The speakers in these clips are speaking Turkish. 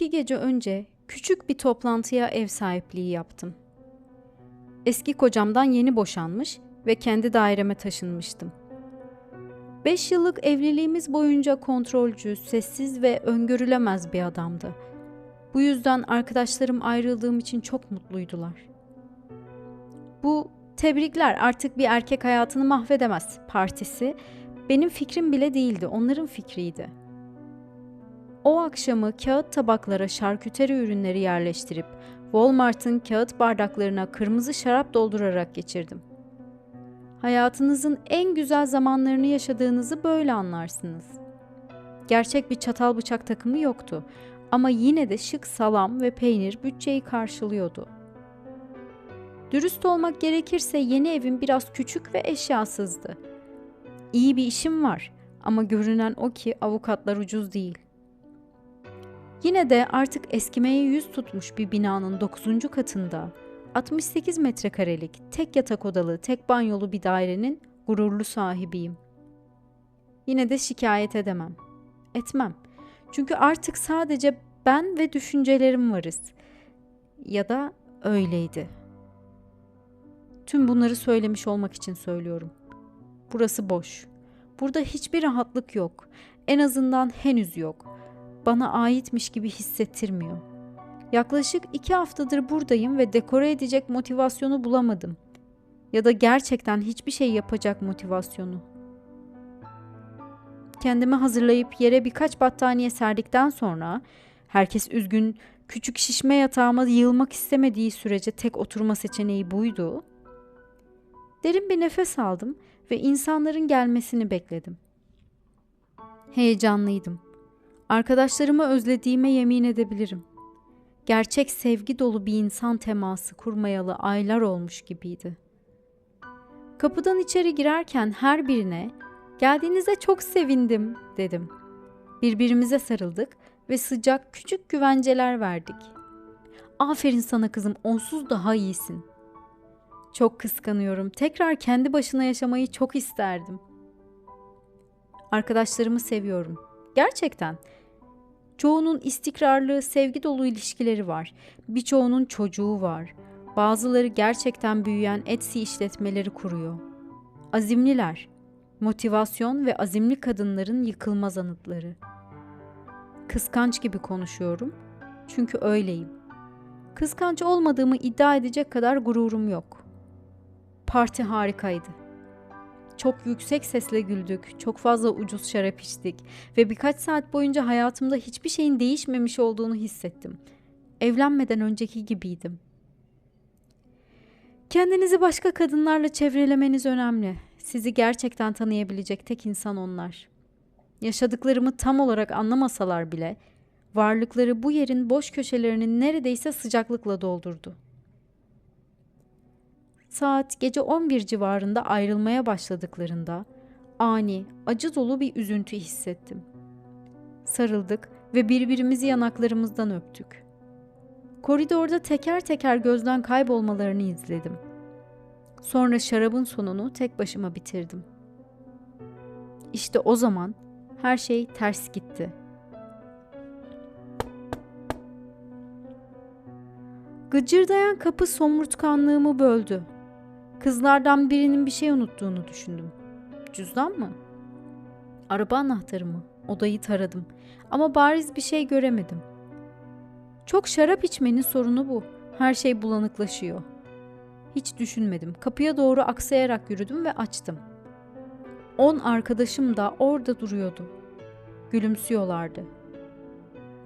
iki gece önce küçük bir toplantıya ev sahipliği yaptım. Eski kocamdan yeni boşanmış ve kendi daireme taşınmıştım. Beş yıllık evliliğimiz boyunca kontrolcü, sessiz ve öngörülemez bir adamdı. Bu yüzden arkadaşlarım ayrıldığım için çok mutluydular. Bu tebrikler artık bir erkek hayatını mahvedemez partisi benim fikrim bile değildi, onların fikriydi. O akşamı kağıt tabaklara şarküteri ürünleri yerleştirip Walmart'ın kağıt bardaklarına kırmızı şarap doldurarak geçirdim. Hayatınızın en güzel zamanlarını yaşadığınızı böyle anlarsınız. Gerçek bir çatal bıçak takımı yoktu ama yine de şık salam ve peynir bütçeyi karşılıyordu. Dürüst olmak gerekirse yeni evim biraz küçük ve eşyasızdı. İyi bir işim var ama görünen o ki avukatlar ucuz değil. Yine de artık eskimeye yüz tutmuş bir binanın 9. katında 68 metrekarelik tek yatak odalı tek banyolu bir dairenin gururlu sahibiyim. Yine de şikayet edemem. Etmem. Çünkü artık sadece ben ve düşüncelerim varız. Ya da öyleydi. Tüm bunları söylemiş olmak için söylüyorum. Burası boş. Burada hiçbir rahatlık yok. En azından henüz yok. Bana aitmiş gibi hissettirmiyor. Yaklaşık iki haftadır buradayım ve dekore edecek motivasyonu bulamadım. Ya da gerçekten hiçbir şey yapacak motivasyonu. Kendimi hazırlayıp yere birkaç battaniye serdikten sonra herkes üzgün, küçük şişme yatağıma yığılmak istemediği sürece tek oturma seçeneği buydu. Derin bir nefes aldım ve insanların gelmesini bekledim. Heyecanlıydım. Arkadaşlarımı özlediğime yemin edebilirim. Gerçek sevgi dolu bir insan teması kurmayalı aylar olmuş gibiydi. Kapıdan içeri girerken her birine "Geldiğinize çok sevindim." dedim. Birbirimize sarıldık ve sıcak küçük güvenceler verdik. "Aferin sana kızım, onsuz daha iyisin." Çok kıskanıyorum. Tekrar kendi başına yaşamayı çok isterdim. Arkadaşlarımı seviyorum. Gerçekten. Çoğunun istikrarlı, sevgi dolu ilişkileri var. Birçoğunun çocuğu var. Bazıları gerçekten büyüyen Etsy işletmeleri kuruyor. Azimliler. Motivasyon ve azimli kadınların yıkılmaz anıtları. Kıskanç gibi konuşuyorum. Çünkü öyleyim. Kıskanç olmadığımı iddia edecek kadar gururum yok. Parti harikaydı. Çok yüksek sesle güldük, çok fazla ucuz şarap içtik ve birkaç saat boyunca hayatımda hiçbir şeyin değişmemiş olduğunu hissettim. Evlenmeden önceki gibiydim. Kendinizi başka kadınlarla çevrelemeniz önemli. Sizi gerçekten tanıyabilecek tek insan onlar. Yaşadıklarımı tam olarak anlamasalar bile varlıkları bu yerin boş köşelerini neredeyse sıcaklıkla doldurdu.'' Saat gece 11 civarında ayrılmaya başladıklarında ani, acı dolu bir üzüntü hissettim. Sarıldık ve birbirimizi yanaklarımızdan öptük. Koridorda teker teker gözden kaybolmalarını izledim. Sonra şarabın sonunu tek başıma bitirdim. İşte o zaman her şey ters gitti. Gıcırdayan kapı somurtkanlığımı böldü. Kızlardan birinin bir şey unuttuğunu düşündüm. Cüzdan mı? Araba anahtarı mı? Odayı taradım ama bariz bir şey göremedim. Çok şarap içmenin sorunu bu. Her şey bulanıklaşıyor. Hiç düşünmedim. Kapıya doğru aksayarak yürüdüm ve açtım. On arkadaşım da orada duruyordu. Gülümsüyorlardı.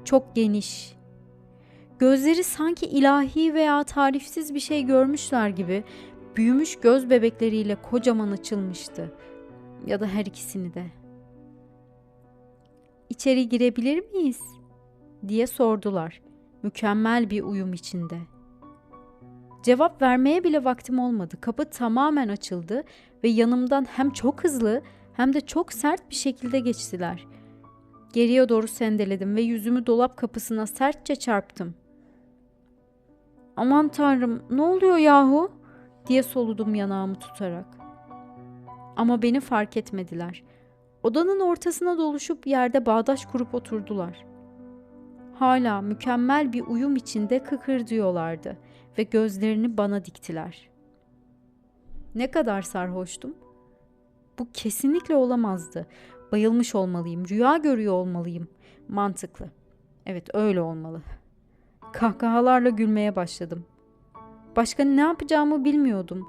Çok geniş. Gözleri sanki ilahi veya tarifsiz bir şey görmüşler gibi büyümüş göz bebekleriyle kocaman açılmıştı. Ya da her ikisini de. İçeri girebilir miyiz? diye sordular. Mükemmel bir uyum içinde. Cevap vermeye bile vaktim olmadı. Kapı tamamen açıldı ve yanımdan hem çok hızlı hem de çok sert bir şekilde geçtiler. Geriye doğru sendeledim ve yüzümü dolap kapısına sertçe çarptım. Aman tanrım ne oluyor yahu? Diye soludum yanağımı tutarak. Ama beni fark etmediler. Odanın ortasına doluşup yerde bağdaş kurup oturdular. hala mükemmel bir uyum içinde kıkırdıyorlardı ve gözlerini bana diktiler. Ne kadar sarhoştum? Bu kesinlikle olamazdı. Bayılmış olmalıyım, rüya görüyor olmalıyım. Mantıklı. Evet, öyle olmalı. Kahkahalarla gülmeye başladım. Başka ne yapacağımı bilmiyordum.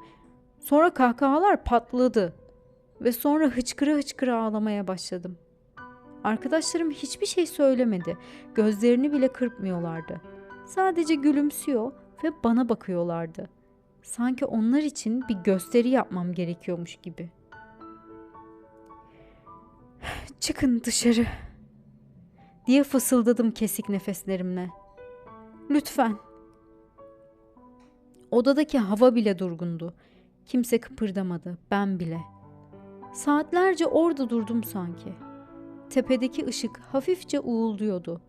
Sonra kahkahalar patladı ve sonra hıçkıra hıçkıra ağlamaya başladım. Arkadaşlarım hiçbir şey söylemedi. Gözlerini bile kırpmıyorlardı. Sadece gülümsüyor ve bana bakıyorlardı. Sanki onlar için bir gösteri yapmam gerekiyormuş gibi. Çıkın dışarı diye fısıldadım kesik nefeslerimle. Lütfen. Odadaki hava bile durgundu. Kimse kıpırdamadı, ben bile. Saatlerce orada durdum sanki. Tepedeki ışık hafifçe uğulduyordu.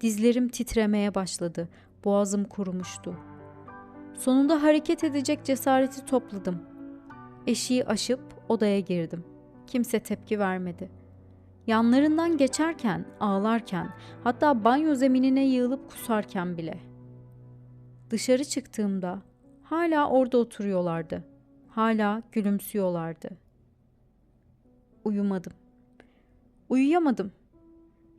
Dizlerim titremeye başladı. Boğazım kurumuştu. Sonunda hareket edecek cesareti topladım. Eşiği aşıp odaya girdim. Kimse tepki vermedi. Yanlarından geçerken, ağlarken, hatta banyo zeminine yığılıp kusarken bile. Dışarı çıktığımda hala orada oturuyorlardı. Hala gülümsüyorlardı. Uyumadım. Uyuyamadım.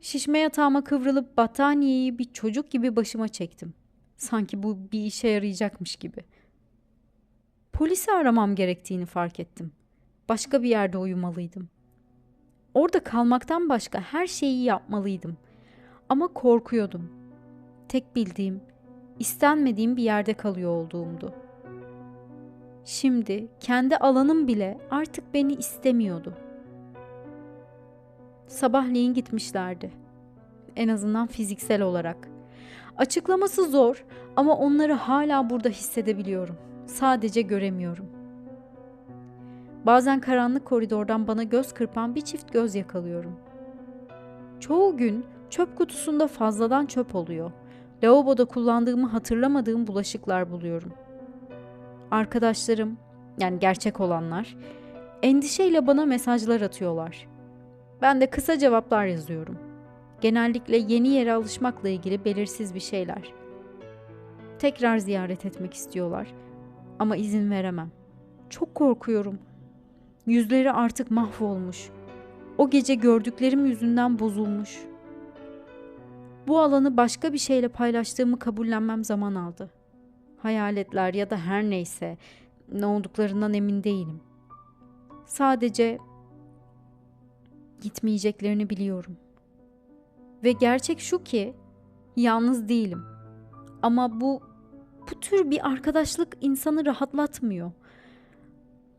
Şişme yatağıma kıvrılıp battaniyeyi bir çocuk gibi başıma çektim. Sanki bu bir işe yarayacakmış gibi. Polisi aramam gerektiğini fark ettim. Başka bir yerde uyumalıydım. Orada kalmaktan başka her şeyi yapmalıydım. Ama korkuyordum. Tek bildiğim, istenmediğim bir yerde kalıyor olduğumdu. Şimdi kendi alanım bile artık beni istemiyordu. Sabahleyin gitmişlerdi. En azından fiziksel olarak. Açıklaması zor ama onları hala burada hissedebiliyorum. Sadece göremiyorum. Bazen karanlık koridordan bana göz kırpan bir çift göz yakalıyorum. Çoğu gün çöp kutusunda fazladan çöp oluyor. Lavaboda kullandığımı hatırlamadığım bulaşıklar buluyorum. Arkadaşlarım, yani gerçek olanlar, endişeyle bana mesajlar atıyorlar. Ben de kısa cevaplar yazıyorum. Genellikle yeni yere alışmakla ilgili belirsiz bir şeyler. Tekrar ziyaret etmek istiyorlar ama izin veremem. Çok korkuyorum. Yüzleri artık mahvolmuş. O gece gördüklerim yüzünden bozulmuş. Bu alanı başka bir şeyle paylaştığımı kabullenmem zaman aldı. Hayaletler ya da her neyse ne olduklarından emin değilim. Sadece gitmeyeceklerini biliyorum. Ve gerçek şu ki yalnız değilim. Ama bu bu tür bir arkadaşlık insanı rahatlatmıyor.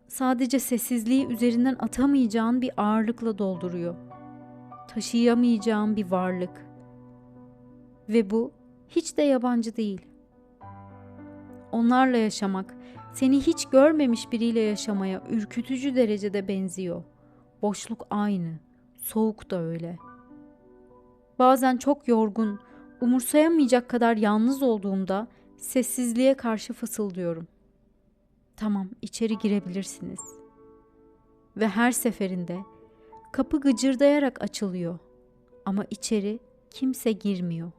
Sadece sessizliği üzerinden atamayacağın bir ağırlıkla dolduruyor. Taşıyamayacağın bir varlık. Ve bu hiç de yabancı değil. Onlarla yaşamak, seni hiç görmemiş biriyle yaşamaya ürkütücü derecede benziyor. Boşluk aynı, soğuk da öyle. Bazen çok yorgun, umursayamayacak kadar yalnız olduğumda sessizliğe karşı fısıldıyorum. Tamam, içeri girebilirsiniz. Ve her seferinde kapı gıcırdayarak açılıyor ama içeri kimse girmiyor.